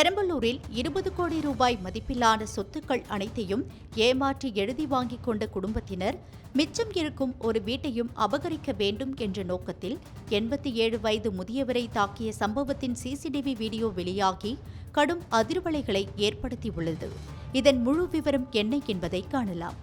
பெரம்பலூரில் இருபது கோடி ரூபாய் மதிப்பிலான சொத்துக்கள் அனைத்தையும் ஏமாற்றி எழுதி வாங்கிக் கொண்ட குடும்பத்தினர் மிச்சம் இருக்கும் ஒரு வீட்டையும் அபகரிக்க வேண்டும் என்ற நோக்கத்தில் எண்பத்தி ஏழு வயது முதியவரை தாக்கிய சம்பவத்தின் சிசிடிவி வீடியோ வெளியாகி கடும் அதிர்வலைகளை ஏற்படுத்தியுள்ளது. இதன் முழு விவரம் என்ன என்பதை காணலாம்.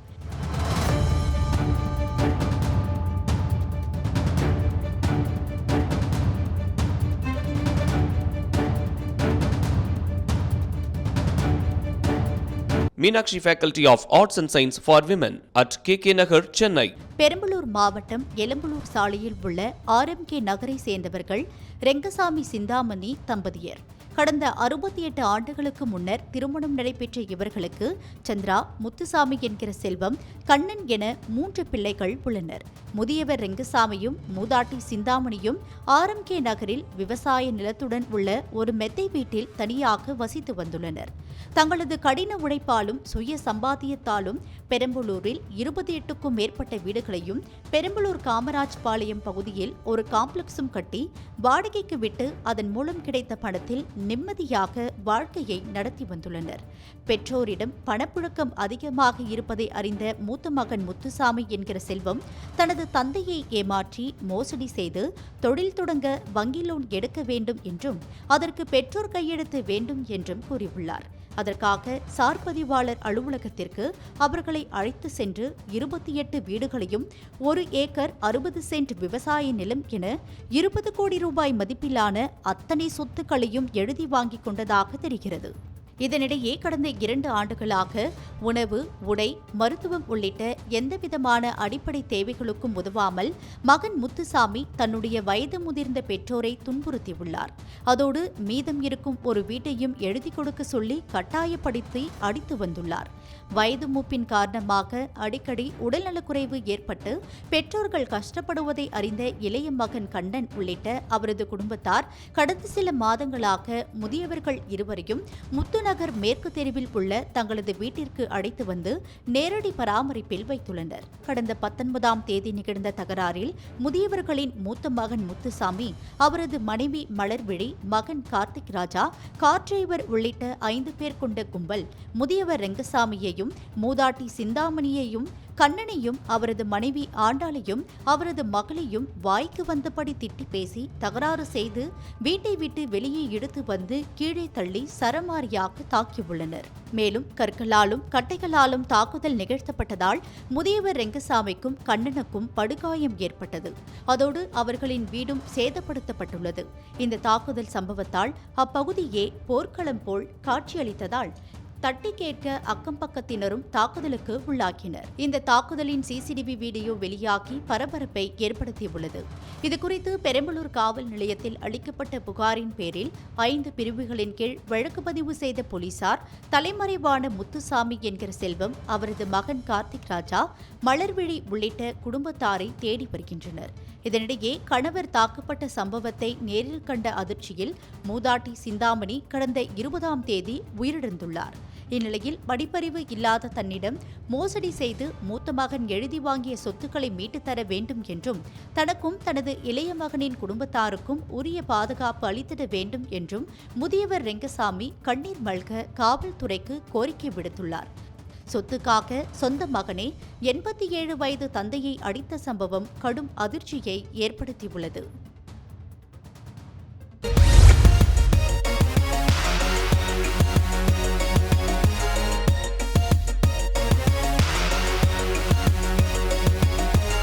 Meenakshi faculty of arts and science for women at K K Nagar Chennai Perambalur மாவட்டம் எலம்பலூர் சாலையில் உள்ள ஆர்எம்கே நகரை சேர்ந்தவர்கள் ரெங்கசாமி சிந்தாமணி தம்பதியர். கடந்த அறுபத்தி எட்டு ஆண்டுகளுக்கு முன்னர் திருமணம் நடைபெற்ற இவர்களுக்கு சந்திரா முத்துசாமி என்கிற செல்வம் கண்ணன் என மூன்று பிள்ளைகள் உள்ளனர். முதியவர் ரெங்கசாமியும் மூதாட்டி சிந்தாமணியும் ஆர்எம்கே நகரில் விவசாய நிலத்துடன் உள்ள ஒரு மெத்தை வீட்டில் தனியாக வசித்து வந்துள்ளனர். தங்களது கடின உழைப்பாலும் சுய சம்பாத்தியத்தாலும் பெரம்பலூரில் இருபத்தி எட்டுக்கும் மேற்பட்ட வீடுகளையும் பெரம்பலூர் காமராஜ் பாளையம் பகுதியில் ஒரு காம்ப்ளெக்ஸும் கட்டி வாடகைக்கு விட்டு அதன் மூலம் கிடைத்த பணத்தில் நிம்மதியாக வாழ்க்கையை நடத்தி வந்துள்ளனர். பெற்றோரிடம் பணப்புழக்கம் அதிகமாக இருப்பதை அறிந்த மூத்த மகன் முத்துசாமி என்கிற செல்வம் தனது தந்தையை ஏமாற்றி மோசடி செய்து தொழில் தொடங்க வங்கி லோன் எடுக்க வேண்டும் என்றும் அதற்கு பெற்றோர் கையெழுத்து வேண்டும் என்றும் கூறியுள்ளார். அதற்காக சார்பதிவாளர் அலுவலகத்திற்கு அவர்களை அழைத்து சென்று இருபத்தி எட்டு வீடுகளையும் ஒரு ஏக்கர் அறுபது சென்ட் விவசாய நிலம் என இருபது கோடி ரூபாய் மதிப்பிலான அத்தனை சொத்துக்களையும் எழுதி வாங்கிக் கொண்டதாக தெரிகிறது. இதனிடையே கடந்த இரண்டு ஆண்டுகளாக உணவு உடை மருத்துவம் உள்ளிட்ட எந்தவிதமான அடிப்படை தேவைகளுக்கும் உதவாமல் மகன் முத்துசாமி தன்னுடைய வயது முதிர்ந்த பெற்றோரை துன்புறுத்தியுள்ளார். அதோடு மீதம் இருக்கும் ஒரு வீட்டையும் எழுதி கொடுக்க சொல்லி கட்டாயப்படுத்தி அடித்து வந்துள்ளார். வயது மூப்பின் காரணமாக அடிக்கடி உடல்நலக்குறைவு ஏற்பட்டு பெற்றோர்கள் கஷ்டப்படுவதை அறிந்த இளைய மகன் கண்ணன் உள்ளிட்ட அவரது குடும்பத்தார் கடந்த சில மாதங்களாக முதியவர்கள் இருவரையும் முத்துநகர் மேற்கு தெருவில் உள்ள தங்களது வீட்டிற்கு அழைத்து வந்து நேரடி பராமரிப்பில் வைத்துள்ளனர். கடந்த பத்தொன்பதாம் தேதி நிகழ்ந்த தகராறில் முதியவர்களின் மூத்த மகன் முத்துசாமி அவரது மனைவி மலர்விழி மகன் கார்த்திக் ராஜா கார் டிரைவர் உள்ளிட்ட ஐந்து பேர் கொண்ட கும்பல் முதியவர் ரெங்கசாமியையும் மூதாட்டி சிந்தாமணியையும் கண்ணனையும் அவரது மனைவி ஆண்டாளையும் அவரது மகளையும் வாய்க்கு வந்தபடி திட்டி பேசி தகராறு செய்து வீட்டை விட்டு வெளியே இழுத்து வந்து கீழே தள்ளி சரமாரியாக தாக்கியுள்ளனர். மேலும் கற்களாலும் கட்டைகளாலும் தாக்குதல் நிகழ்த்தப்பட்டதால் முதியவர் ரெங்கசாமிக்கும் கண்ணனுக்கும் படுகாயம் ஏற்பட்டது. அதோடு அவர்களின் வீடும் சேதப்படுத்தப்பட்டுள்ளது. இந்த தாக்குதல் சம்பவத்தால் அப்பகுதியே போர்க்களம் போல் காட்சியளித்ததால் தட்டி கேட்க அக்கம் பக்கத்தினரும் தாக்குதலுக்கு உள்ளாக்கினர் இந்த தாக்குதலின் சிசிடிவி வீடியோ வெளியாகி பரபரப்பை ஏற்படுத்தியுள்ளது. இதுகுறித்து பெரம்பலூர் காவல் நிலையத்தில் அளிக்கப்பட்ட புகாரின் பேரில் ஐந்து பிரிவுகளின் கீழ் வழக்கு பதிவு செய்த போலீசார் தலைமறைவான முத்துசாமி என்கிற செல்வம் அவரது மகன் கார்த்திக் ராஜா மலர்விழி உள்ளிட்ட குடும்பத்தாரை தேடி வருகின்றனர். இதனிடையே கணவர் தாக்கப்பட்ட சம்பவத்தை நேரில் கண்ட அதிர்ச்சியில் மூதாட்டி சிந்தாமணி கடந்த இருபதாம் தேதி உயிரிழந்துள்ளார். இந்நிலையில் படிப்பறிவு இல்லாத தன்னிடம் மோசடி செய்து மூத்த மகன் எழுதி வாங்கிய சொத்துக்களை மீட்டுத்தர வேண்டும் என்றும் தனக்கும் தனது இளைய மகனின் குடும்பத்தாருக்கும் உரிய பாதுகாப்பு அளித்திட வேண்டும் என்றும் முதியவர் ரெங்கசாமி கண்ணீர் மல்க காவல்துறைக்கு கோரிக்கை விடுத்துள்ளார். சொத்துக்காக சொந்த மகனே எண்பத்தி ஏழு வயது தந்தையை அடித்த சம்பவம் கடும் அதிர்ச்சியை ஏற்படுத்தியுள்ளது.